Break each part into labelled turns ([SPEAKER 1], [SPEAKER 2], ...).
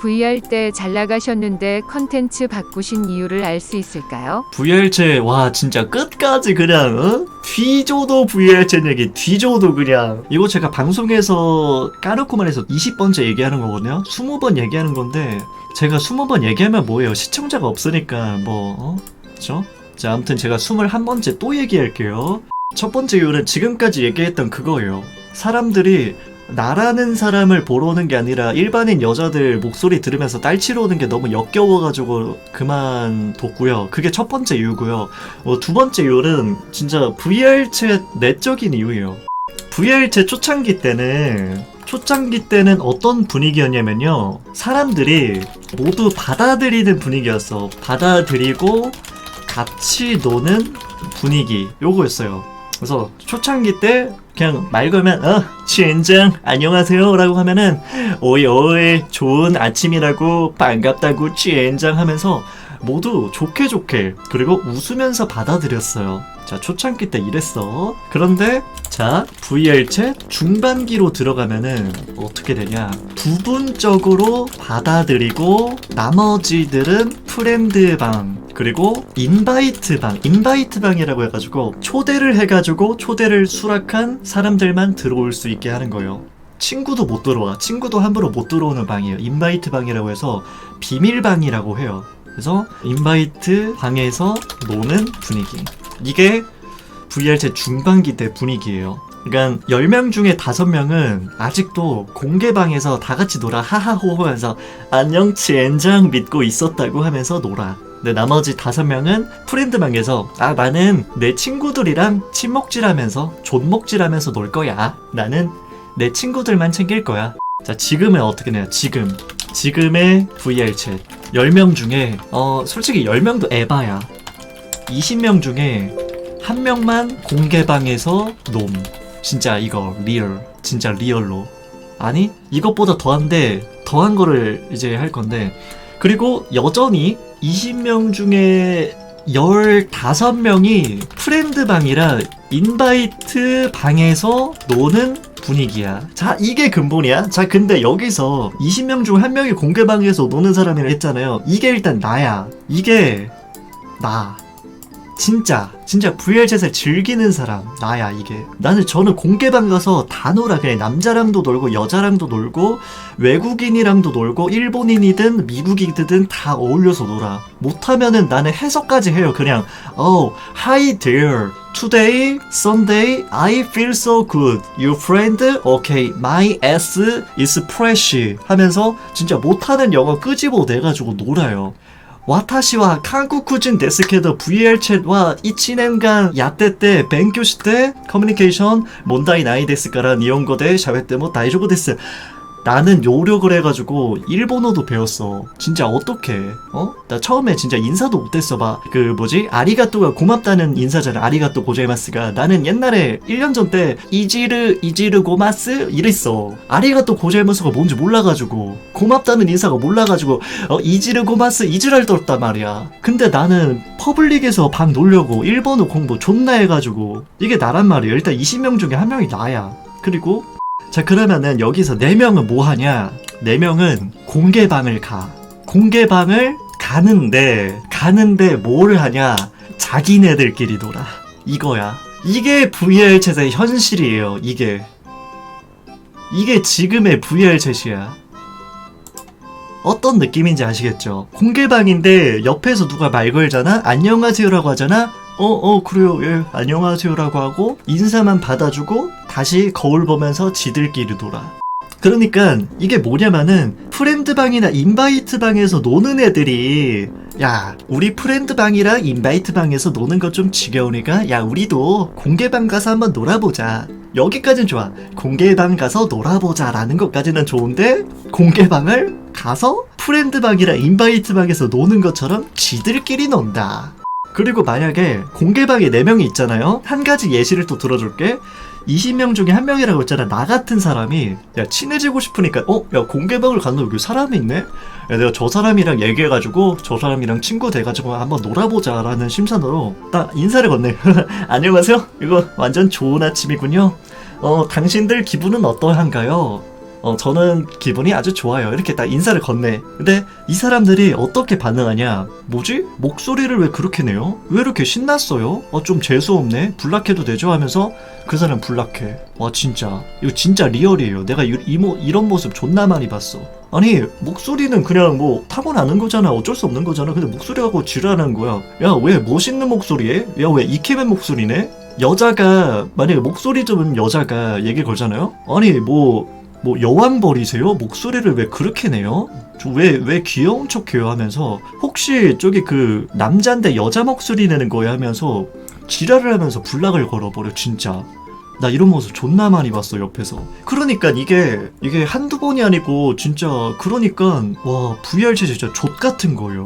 [SPEAKER 1] VR 때 잘 나가셨는데 컨텐츠 바꾸신 이유를 알 수 있을까요?
[SPEAKER 2] VR체 와 진짜 끝까지 그냥 어? 뒤져도 VR체 얘기 뒤져도 그냥 이거 제가 방송에서 까놓고만 해서 20번째 얘기하는 거거든요 20번 얘기하는 건데 제가 20번 얘기하면 뭐예요 시청자가 없으니까 뭐 어? 그쵸? 자 아무튼 제가 21번째 또 얘기할게요 첫 번째 이유는 지금까지 얘기했던 그거예요 사람들이 나라는 사람을 보러 오는 게 아니라 일반인 여자들 목소리 들으면서 딸치러 오는 게 너무 역겨워가지고 그만뒀고요. 그게 첫 번째 이유고요. 어, 두 번째 이유는 진짜 VR챗 내적인 이유예요. VR챗 초창기 때는 초창기 때는 어떤 분위기였냐면요. 사람들이 모두 받아들이는 분위기였어. 받아들이고 같이 노는 분위기 요거였어요. 그래서 초창기 때 그냥 말 걸면 어 주인장 안녕하세요 라고 하면은 오이 오이 좋은 아침이라고 반갑다고 주인장 하면서 모두 좋게 좋게 그리고 웃으면서 받아들였어요. 자 초창기 때 이랬어. 그런데 자 VR챗 중반기로 들어가면은 어떻게 되냐? 부분적으로 받아들이고 나머지들은 프렌드방 그리고 인바이트 방, 인바이트 방이라고 해가지고 초대를 해가지고 초대를 수락한 사람들만 들어올 수 있게 하는 거예요. 친구도 못 들어와. 친구도 함부로 못 들어오는 방이에요. 인바이트 방이라고 해서 비밀방이라고 해요. 그래서 인바이트 방에서 노는 분위기. 이게 VR 제 중반기 때 분위기예요. 그러니까 10명 중에 5명은 아직도 공개방에서 다 같이 놀아 하하호 하면서 안녕 젠장 믿고 있었다고 하면서 놀아. 근데 나머지 다섯 명은 프렌드방에서 아 나는 내 친구들이랑 친목질하면서 존목질하면서 놀 거야. 나는 내 친구들만 챙길 거야. 자 지금은 어떻게 돼요? 지금 지금의 VR 챗 10명 중에 어 솔직히 10명도 에바야. 20명 중에 한 명만 공개방에서 놈. 진짜 이거 리얼. 진짜 리얼로. 아니 이것보다 더한데 더한 거를 이제 할 건데 그리고 여전히 20명 중에 15명이 프렌드 방이라 인바이트 방에서 노는 분위기야. 자, 이게 근본이야. 자, 근데 여기서 20명 중 한 명이 공개방에서 노는 사람이라 했잖아요. 이게 일단 나야. 이게 나. 진짜 진짜 VR챗을 즐기는 사람 나야 이게. 나는 저는 공개방 가서 다 놀아 그냥 남자랑도 놀고 여자랑도 놀고 외국인이랑도 놀고 일본인이든 미국이든 다 어울려서 놀아. 못하면은 나는 해석까지 해요 그냥. Oh hi there. Today Sunday I feel so good. Your friend Okay my ass is fresh 하면서 진짜 못하는 영어 끄집어 내가지고 놀아요 私は韓国人ですけど VR チェは1年間やってて勉強してコミュニケーション問題ないですから日本語で喋っても大丈夫です. 나는 요력을 해가지고 일본어도 배웠어. 진짜 어떡해? 어? 나 처음에 진짜 인사도 못했어 봐. 그 뭐지? 아리가또가 고맙다는 인사잖아. 아리가또 고자이마스가. 나는 옛날에 1년 전 때 이지르 이지르 고마스 이랬어. 아리가또 고자이마스가 뭔지 몰라가지고 고맙다는 인사가 몰라가지고 어 이지르 고마스 이지랄 떨었단 말이야. 근데 나는 퍼블릭에서 방 놀려고 일본어 공부 존나 해가지고 이게 나란 말이야. 일단 20명 중에 한 명이 나야. 그리고 자 그러면은 여기서 4명은 뭐 하냐? 4명은 공개방을 가. 공개방을 가는데 가는데 뭘 하냐? 자기네들끼리 놀아. 이거야. 이게 VR 챗의 현실이에요 이게. 이게 지금의 VR 챗이야. 어떤 느낌인지 아시겠죠? 공개방인데 옆에서 누가 말 걸잖아? 안녕하세요라고 하잖아? 어, 어, 그래요. 예, 안녕하세요라고 하고 인사만 받아주고 다시 거울 보면서 지들끼리 놀아. 그러니까 이게 뭐냐면은 프렌드방이나 인바이트방에서 노는 애들이 야 우리 프렌드방이랑 인바이트방에서 노는 거 좀 지겨우니까 야 우리도 공개방 가서 한번 놀아보자 여기까진 좋아 공개방 가서 놀아보자 라는 것까지는 좋은데 공개방을 가서 프렌드방이랑 인바이트방에서 노는 것처럼 지들끼리 논다 그리고 만약에 공개방에 4명이 있잖아요 한 가지 예시를 또 들어줄게 20명 중에 한 명이라고 했잖아. 나 같은 사람이 야 친해지고 싶으니까 어? 야 공개방을 갔는데 여기 사람이 있네? 야 내가 저 사람이랑 얘기해가지고 저 사람이랑 친구 돼가지고 한번 놀아보자 라는 심산으로 딱 인사를 건네. 안녕하세요. 이거 완전 좋은 아침이군요. 어 당신들 기분은 어떠한가요? 어, 저는 기분이 아주 좋아요. 이렇게 딱 인사를 건네. 근데 이 사람들이 어떻게 반응하냐? 뭐지? 목소리를 왜 그렇게 내요? 왜 이렇게 신났어요? 어, 좀 재수없네? 불락해도 되죠? 하면서 그 사람 불락해. 와, 진짜. 이거 진짜 리얼이에요. 내가 이, 이 모- 이런 모습 존나 많이 봤어. 아니, 목소리는 그냥 뭐 타고나는 거잖아. 어쩔 수 없는 거잖아. 근데 목소리 갖고 지랄하는 거야. 야, 왜 멋있는 목소리에? 야, 왜 이케맨 목소리네? 여자가, 만약에 목소리 좀 여자가 얘기 걸잖아요? 아니, 뭐, 뭐 여왕벌이세요? 목소리를 왜 그렇게 내요? 저 왜, 왜 귀여운 척해요? 하면서 혹시 저기 그 남자인데 여자 목소리 내는 거야? 하면서 지랄을 하면서 불락을 걸어버려 진짜 나 이런 모습 존나 많이 봤어 옆에서 그러니까 이게 이게 한두 번이 아니고 진짜 그러니까 와 VR챗 진짜 족 같은 거예요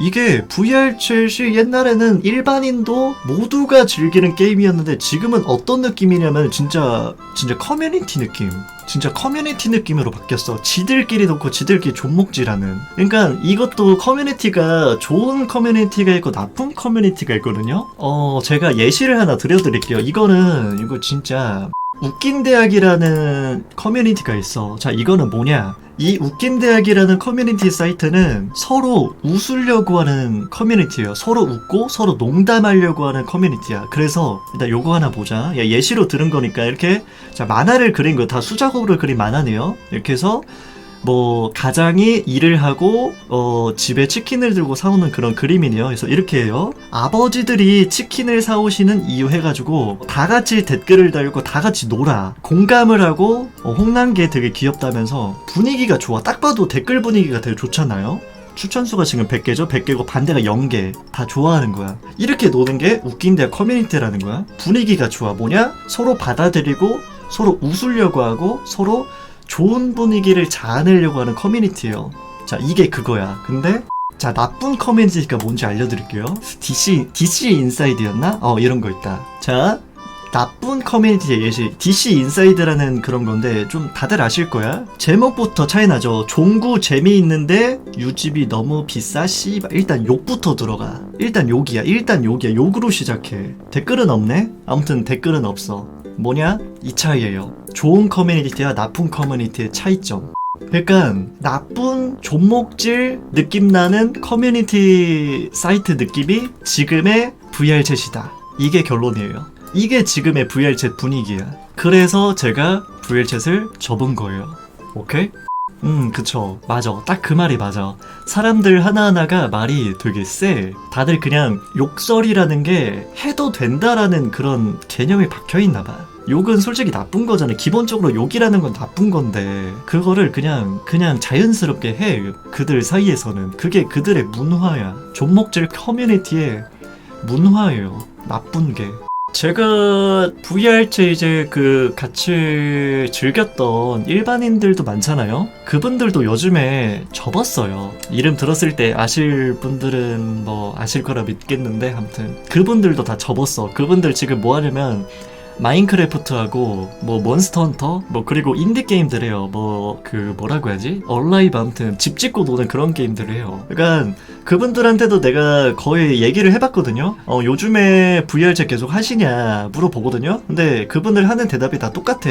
[SPEAKER 2] 이게 VR챗이 옛날에는 일반인도 모두가 즐기는 게임이었는데 지금은 어떤 느낌이냐면 진짜 진짜 커뮤니티 느낌 진짜 커뮤니티 느낌으로 바뀌었어. 지들끼리 놓고 지들끼리 존목질하는. 그러니까 이것도 커뮤니티가 좋은 커뮤니티가 있고 나쁜 커뮤니티가 있거든요. 어, 제가 예시를 하나 드려드릴게요. 이거는 이거 진짜 웃긴 대학이라는 커뮤니티가 있어. 자, 이거는 뭐냐? 이 웃긴 대학이라는 커뮤니티 사이트는 서로 웃으려고 하는 커뮤니티예요. 서로 웃고 서로 농담하려고 하는 커뮤니티야. 그래서 일단 요거 하나 보자. 야, 예시로 들은 거니까 이렇게 자 만화를 그린 거 다 수작업으로 그린 만화네요. 이렇게 해서 뭐 가장이 일을 하고 어 집에 치킨을 들고 사오는 그런 그림이네요. 그래서 이렇게 해요. 아버지들이 치킨을 사오시는 이유 해가지고 다 같이 댓글을 달고 다 같이 놀아 공감을 하고 어, 홍난게 되게 귀엽다면서 분위기가 좋아. 딱 봐도 댓글 분위기가 되게 좋잖아요. 추천수가 지금 100개죠? 100개고 반대가 0개. 다 좋아하는 거야. 이렇게 노는 게 웃긴 대 커뮤니티라는 거야. 분위기가 좋아. 뭐냐? 서로 받아들이고 서로 웃으려고 하고 서로 좋은 분위기를 자아내려고 하는 커뮤니티예요. 자, 이게 그거야. 근데 자, 나쁜 커뮤니티가 뭔지 알려드릴게요. DC, DC 인사이드였나? 어, 이런 거 있다. 자, 나쁜 커뮤니티의 예시 DC 인사이드라는 그런 건데 좀 다들 아실 거야 제목부터 차이나죠 종구 재미있는데 유집이 너무 비싸 씨발 일단 욕부터 들어가 일단 욕이야 일단 욕이야 욕으로 시작해 댓글은 없네 아무튼 댓글은 없어 뭐냐 이 차이예요 좋은 커뮤니티와 나쁜 커뮤니티의 차이점 그러니까 나쁜 존목질 느낌 나는 커뮤니티 사이트 느낌이 지금의 VR챗이다 이게 결론이에요 이게 지금의 VR챗 분위기야. 그래서 제가 VR챗을 접은 거예요. 오케이? 음, 그쵸. 맞아. 딱 그 말이 맞아. 사람들 하나하나가 말이 되게 세. 다들 그냥 욕설이라는 게 해도 된다라는 그런 개념이 박혀 있나 봐. 욕은 솔직히 나쁜 거잖아. 기본적으로 욕이라는 건 나쁜 건데, 그거를 그냥, 그냥 자연스럽게 해. 그들 사이에서는. 그게 그들의 문화야. 존목질 커뮤니티의 문화예요. 나쁜 게. 제가 VR채 이제 그 같이 즐겼던 일반인들도 많잖아요. 그분들도 요즘에 접었어요. 이름 들었을 때 아실 분들은 뭐 아실 거라 믿겠는데 아무튼 그분들도 다 접었어. 그분들 지금 뭐 하냐면 마인크래프트하고 뭐 몬스터 헌터 뭐 그리고 인디 게임들 해요. 뭐 그 뭐라고 해야지? 얼라이브 아무튼 집 짓고 노는 그런 게임들을 해요. 그러니까 그분들한테도 내가 거의 얘기를 해봤거든요. 어 요즘에 VR챗 계속 하시냐 물어보거든요. 근데 그분들 하는 대답이 다 똑같아.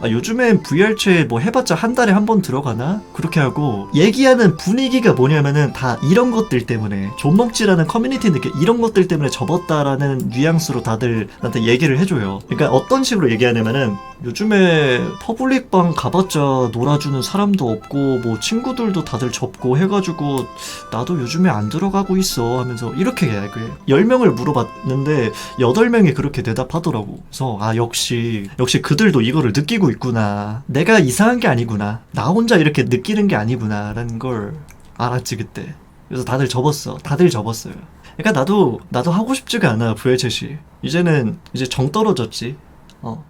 [SPEAKER 2] 아 요즘엔 VR챗 뭐 해봤자 한 달에 한 번 들어가나? 그렇게 하고 얘기하는 분위기가 뭐냐면은 다 이런 것들 때문에 존먹지라는 커뮤니티 느낌 이런 것들 때문에 접었다라는 뉘앙스로 다들 나한테 얘기를 해줘요. 그러니까 어떤 식으로 얘기하냐면은 요즘에 퍼블릭방 가봤자 놀아주는 사람도 없고 뭐 친구들도 다들 접고 해가지고 나도 요즘에 안 들어가고 있어 하면서 이렇게 얘기해. 10명을 물어봤는데 8명이 그렇게 대답하더라고. 그래서 아 역시 역시 그들도 이거를 느끼고 있구나. 내가 이상한 게 아니구나. 나 혼자 이렇게 느끼는 게 아니구나라는 걸 알았지 그때. 그래서 다들 접었어. 다들 접었어요. 그러니까 나도 나도 하고 싶지가 않아 VHS이. 이제는 이제 정 떨어졌지. 어.